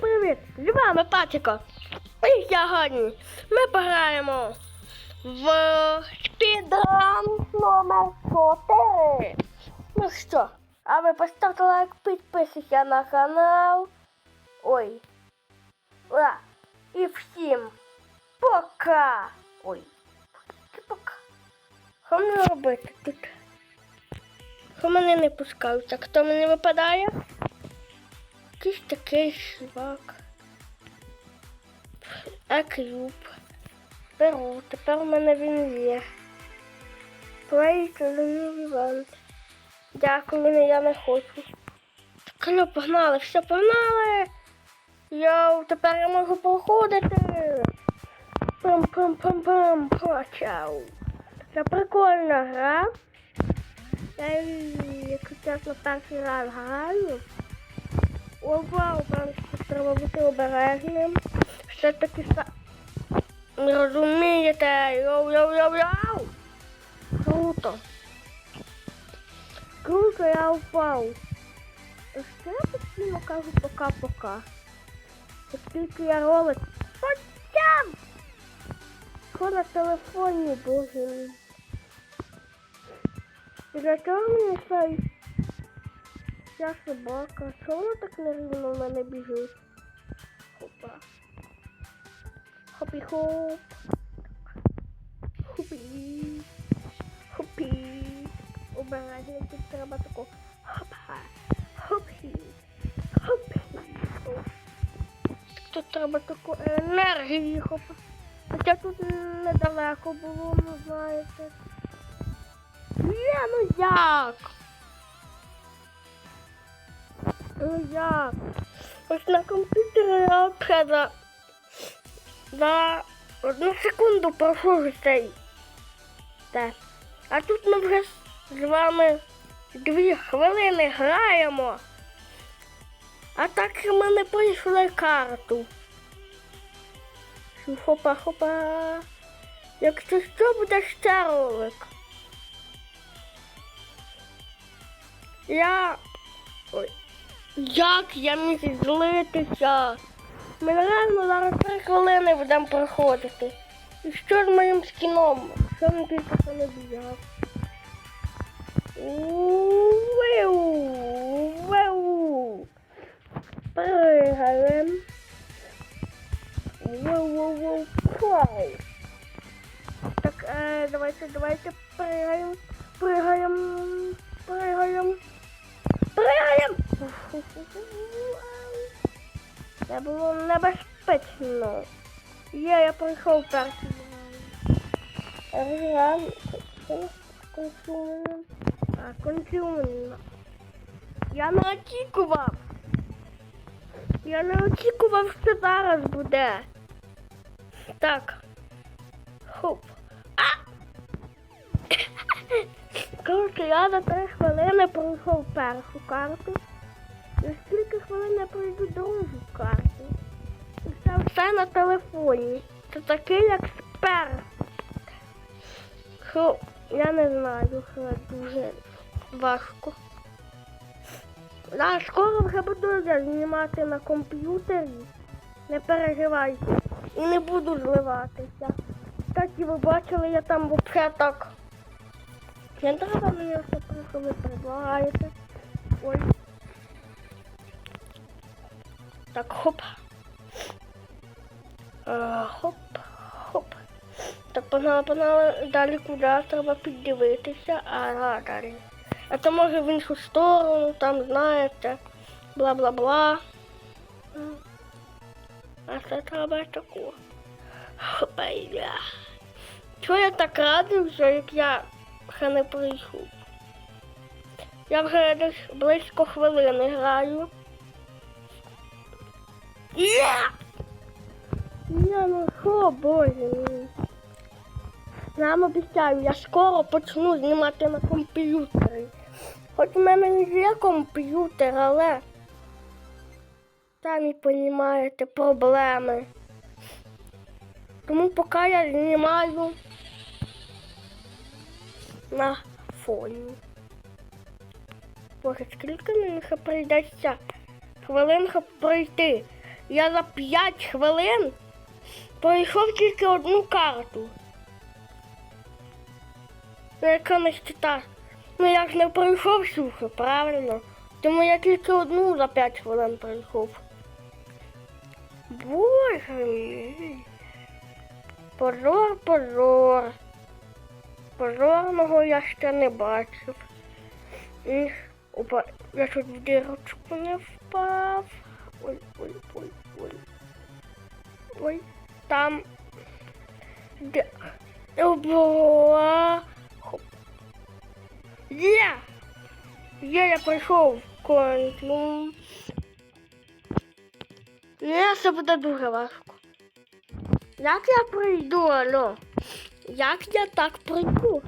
привіт! З вами Патіко. І сьогодні ми пограємо в спідран номер 4. Ну що, а ви поставте лайк, підписуйтесь на канал. Ой. А, і всім пока! Ой. Пока. Що мені робити тут? Що мене не пускають? А хто мене випадає? Якийсь такий чувак. Акюб. Беру, тепер у мене він є. The new. Дякую, але я не хочу. Так, алло, погнали, все, погнали! Йоу, тепер я можу походити. Пам-пам-пам-пам, почав. Це прикольна гра. Я якщо чесно, перший раз граю. О, вау, там треба бути обережним. Все таки. Розумієте. Йоу-йоу-йоу-йоу. Круто. Круто, я впав. Що я постійно кажу пока-пока. Оскільки я ролик. Потям! Що на телефоні, боже мій. Для чого мені цей Ця собака. Чого так нерівно в мене біжить? Хопа. Хопі хоп. Хопі. Хопі. Обережно тут треба тако. Хопа. Хопі. Хопі. Тут треба таку енергії хопа. Хоча тут недалеко було, ну знаєте. Є, ну як? Ну як? Ось на комп'ютері я за, за одну секунду проходжу цей тест. А тут ми вже з вами дві хвилини граємо. А так ми не пройшли карту. Хопа-хопа. Якщо що, буде ще ролик. Я. Ой. Як я міг злитися? Ми реально зараз три хвилини будемо проходити. І що з моїм скіном? Що він тільки що не взяв? Виу, виу. Пригаємо. Воу-воу-воу, вау. Так, е, давайте, давайте пригаємо, пригаємо, пригаємо. Пригаємо! Це було небезпечно. Є, я пройшов перший. Раз, консумно. А, консумно. Я не очікував. Я не очікував, що зараз буде. Так. Хоп. А! Коротше, я за три хвилини пройшов першу карту. За скільки хвилин я пройду другу карту. Це все на телефоні. Це такий експерт. Що я не знаю, що дуже важко. Да, скоро вже буду знімати на комп'ютері. Не переживайте. І не буду зливатися. Кстати, ви бачили, я там взагалі так. Не треба мені все що ви предлагаєте. Ой. Так, хоп. А, хоп, хоп. Так, погнали, погнали. Далі куди треба піддивитися. Ага, далі. А то може в іншу сторону, там знаєте. Бла-бла-бла. А це треба таку. Хопа, я. Чого я так радий вже, як я ще не прийшов? Я вже десь близько хвилини граю. Я ну що, боже. Нам обіцяю, я скоро почну знімати на комп'ютері. Хоч у мене не є комп'ютер, але самі розумієте проблеми. Тому поки я знімаю на фоні. Боже, скільки мені прийдеться хвилинка пройти. Я за 5 хвилин пройшов тільки одну карту. Яка не чита. Ну я ж не пройшов всю, правильно? Тому я тільки одну за 5 хвилин пройшов. Боже мій. Пожор, пожор. Пожорного я ще не бачив. Опа, я тут в дірочку не впав. Ой, ой, ой, ой. Ой, там. Де? Опа. Хоп. Є, я пройшов конту. Ні, це буде дуже важко. Як я пройду, алло? Як я так пройду?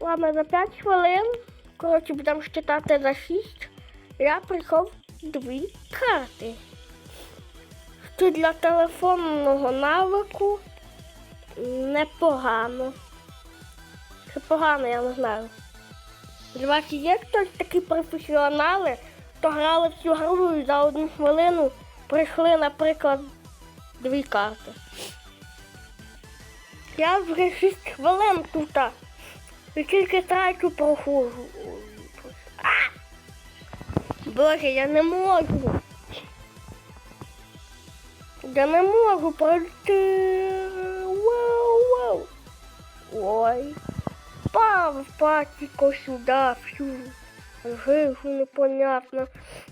Ладно, за 5 хвилин, коротше, будемо читати за 6. Я прийшов дві карти. Що для телефонного навику непогано. Це погано, я не знаю. Вас є хтось такі професіонали, то грали всю гру і за одну хвилину прийшли, наприклад, дві карти. Я вже 6 хвилин тут. І тільки третю проходжу. Боже, я не можу. Я не можу пройти. Вау, вау. Ой. Пав патіко сюди, всю. Жижу непонятно.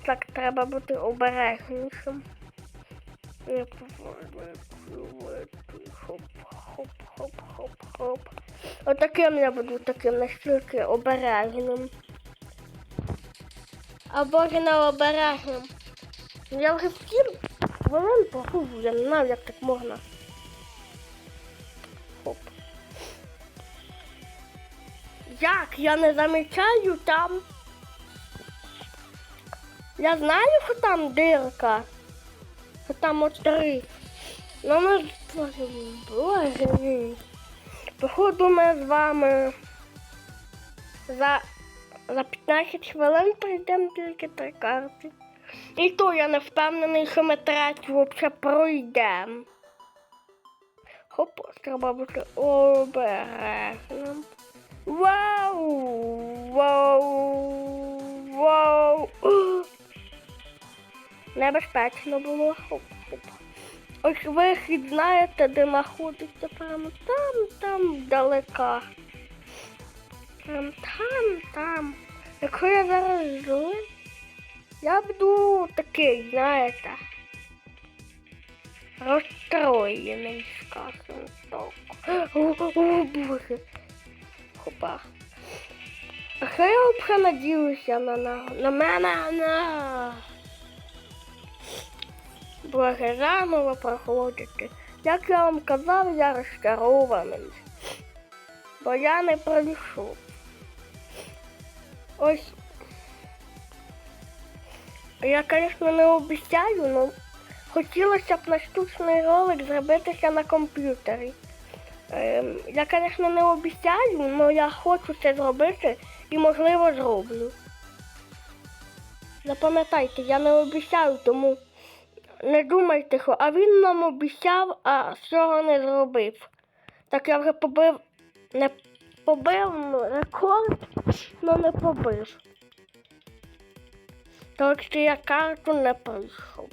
Так треба бути обережнішим. Я. Хоп, хоп, хоп, хоп, хоп. Отаким я буду таким настільки обережним. Або обережним. Я вже всім хвилин похожу, я не знаю, як так можна. Хоп. Як я не замічаю там. Я знаю, що там дирка. Що там от три. Ну ми боже мій, боже мій. Походу ми з вами за, за 15 хвилин пройдемо тільки три карти. І то я не впевнений, що ми третю взагалі пройдемо. Хоп, треба бути обережним. Вау! Вау! Вау! Небезпечно було. Хоп, хоп. Ось вихід, знаєте, де знаходиться прямо там, там далека. Прям там, там. Якщо я зараз жив, я буду такий, знаєте. Розстроєний, скажімо так. О, о, боже. Хопа. А що я взагалі надіюся на, на, на мене? На... Боже, заново проходити. Як я вам казав, я розчарований. Бо я не пройшов. Ось. Я, звісно, не обіцяю, але хотілося б наступний ролик зробитися на комп'ютері. Ем, я, звісно, не обіцяю, але я хочу це зробити і, можливо, зроблю. Запам'ятайте, я не обіцяю, тому не думайте, що а він нам обіцяв, а цього не зробив. Так я вже побив, не побив рекорд, але не побив. Так що я карту не пройшов.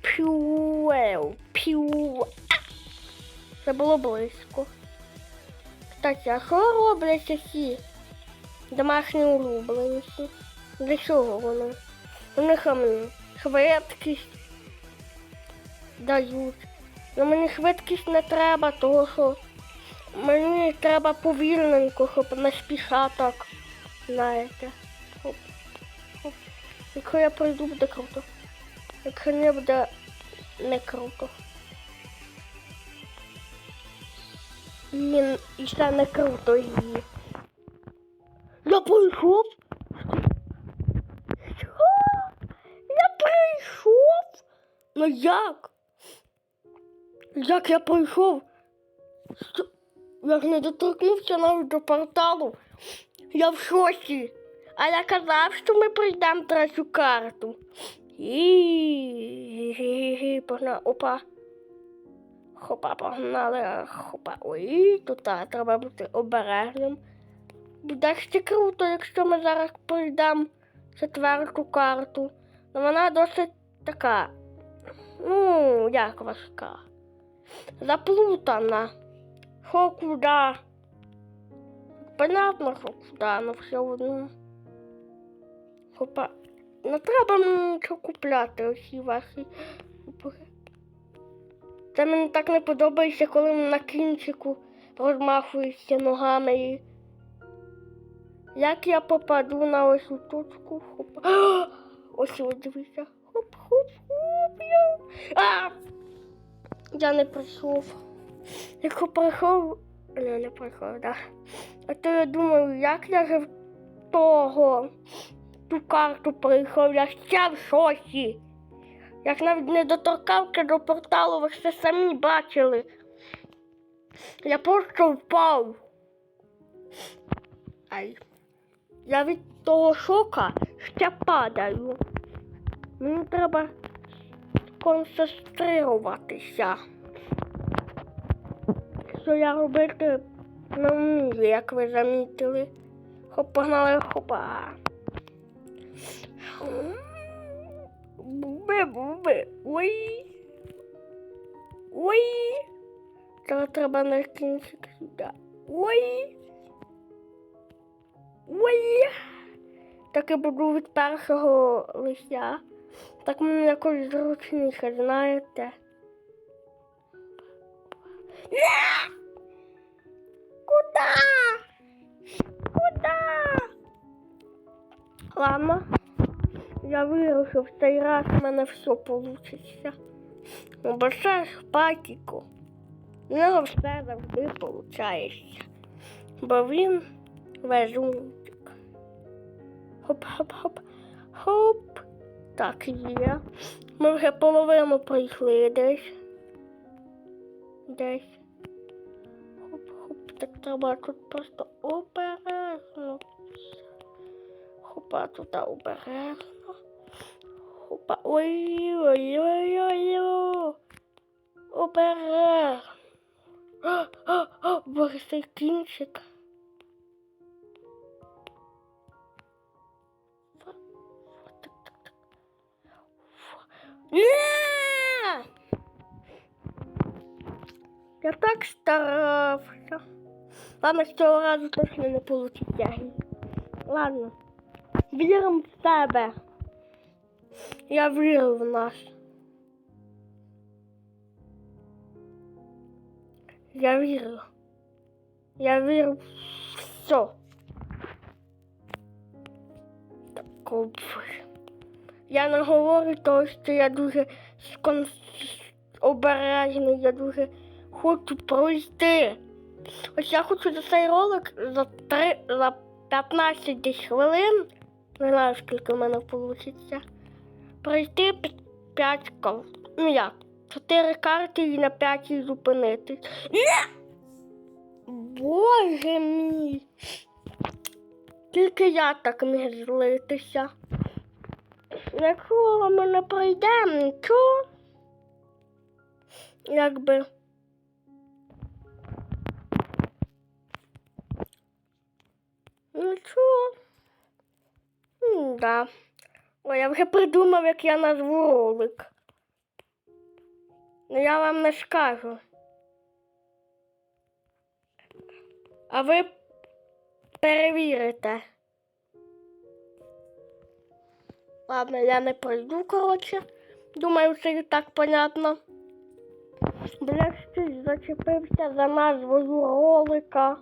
П'юев, п'ю. Це було близько. Кстати, а що роблять ці домашні улюбленці? Для чого вони? Вони хамні. Швидкість дають. Ну мені швидкість не треба, тому що мені треба повільненько, щоб не спіша так. Знаєте. Хоп. Хоп. Якщо я пройду, буде круто. Якщо не буде не круто. Блін, і ще не круто її. Я пройшов? Що? Я прийшов? Ну як? Як я пройшов? Що? Не доторкнувся навіть до порталу. Я в шоці. А я казав, що ми пройдемо третю карту. І погнали. Опа. Хопа, погнали. Хопа. Ой, тут треба бути обережним. Буде ще круто, якщо ми зараз пройдемо четверту карту. Ну вона досить така. Ну, як важка. Заплутана. Що куди? Понятно, куди, ну все одно. Хопа. Не треба мені нічого купляти усі ваші. Це мені так не подобається, коли на кінчику розмахуються ногами і. Як я попаду на ось цю точку? Хоп. Ось ось дивіться. Хоп, хоп, хоп. Я. Я не прийшов. Якщо прийшов, не, не прийшов, так. А то я думаю, як я же в того ту карту прийшов, я ще в шоці. Як навіть не доторкався до порталу, ви все самі бачили. Я просто впав. Ай. Я від того шока ще падаю. Мені треба концентруватися. Що я робити не вмію, як ви замітили. Хоп, погнали, хопа. Бубе, бубе. Ой. Ой. Зараз треба на кінчик сюди. Ой. Ой. Так я буду від першого листя. Так мені якось зручніше, знаєте. Ня! Куда? Куда? Ладно. Я вирішив, в цей раз в мене все вийде. Ну, бо це патіку. У нього все завжди виходить. Бо він везунчик. Хоп-хоп-хоп. Хоп. Так, є. Ми вже половину пройшли десь. Десь. Хоп-хоп. Так треба тут просто обережно. Хопа, тут обережно. Хопа. Ой-ой-ой-ой-ой. Обережно. О, о, о, боже, цей кінчик. Фа- фа- так, так, так. Фа. Ні! Я так старався. Ладно, з цього разу точно не вийде. Ладно. Віримо в себе. Я вірю в нас. Я вірю. Я вірю в все. Так. Я не говорю того, що я дуже скон... обережний, я дуже хочу пройти. Ось я хочу за цей ролик за, 3, за 15 десь хвилин, не знаю, скільки в мене вийде, пройти 5 карт. Ну як? 4 карти і на 5 зупинитись. Боже мій! Тільки я так міг злитися. Якщо ми не пройдемо нічого, якби. Да. Ой, я вже придумав, як я назву ролик. Ну я вам не скажу. А ви перевірите. Ладно, я не пройду, коротше. Думаю, це і так понятно. Бля, щось зачепився за назвою ролика.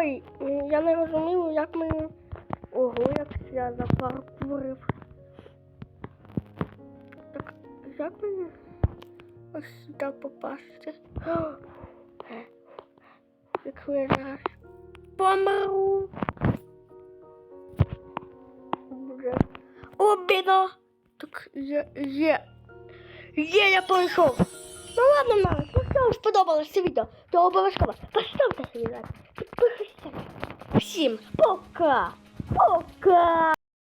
М, Я не розумію, як мені. Ого, як я запаркурив. Так, як мені ось сюди попасти? О, Якщо я зараз помру. Робіно. Так, є, є. Є, я пройшов. Ну ладно, Марк, якщо вам сподобалось це відео, то обов'язково поставте свій лайк. Всім пока. Пока.